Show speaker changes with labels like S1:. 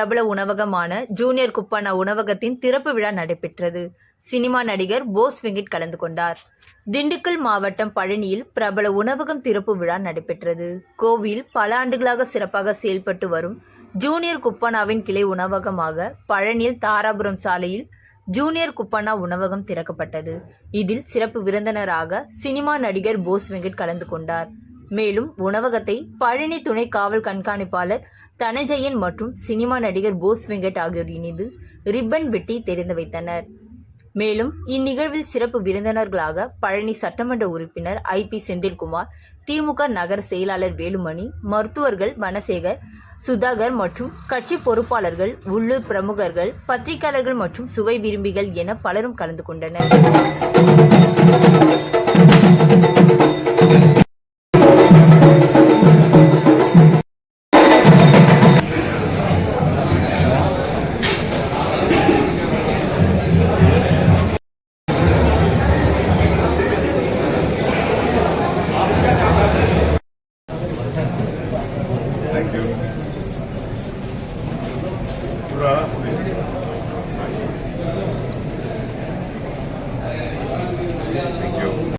S1: பிரபல உணவகமான ஜூனியர் குப்பானா உணவகத்தின் திறப்பு விழா நடைபெற்றது. சினிமா நடிகர் போஸ் வெங்கட் கலந்து கொண்டார். திண்டுக்கல் மாவட்டம் பழனியில் பிரபல உணவகம் திறப்பு விழா நடைபெற்றது. கோவில் பல ஆண்டுகளாக சிறப்பாக செயல்பட்டு வரும் ஜூனியர் குப்பானாவின் கிளை உணவகமாக பழனியில் தாராபுரம் சாலையில் ஜூனியர் குப்பானா உணவகம் திறக்கப்பட்டது. இதில் சிறப்பு விருந்தினராக சினிமா நடிகர் போஸ் வெங்கட் கலந்து கொண்டார். மேலும் உணவகத்தை பழனி துணை காவல் கண்காணிப்பாளர் தனஜயன் மற்றும் சினிமா நடிகர் போஸ் வெங்கட் ஆகியோர் இணைந்து ரிப்பன் வெட்டி தெரிந்து வைத்தனர். மேலும் இந்நிகழ்வில் சிறப்பு விருந்தினர்களாக பழனி சட்டமன்ற உறுப்பினர் ஐ பி செந்தில்குமார் திமுக நகர செயலாளர் வேலுமணி மருத்துவர்கள் வனசேகர் சுதாகர் மற்றும் கட்சி பொறுப்பாளர்கள் உள்ளூர் பிரமுகர்கள் பத்திரிகையாளர்கள் மற்றும் சுவை விரும்பிகள் என பலரும் கலந்து கொண்டனர்.
S2: Thank you.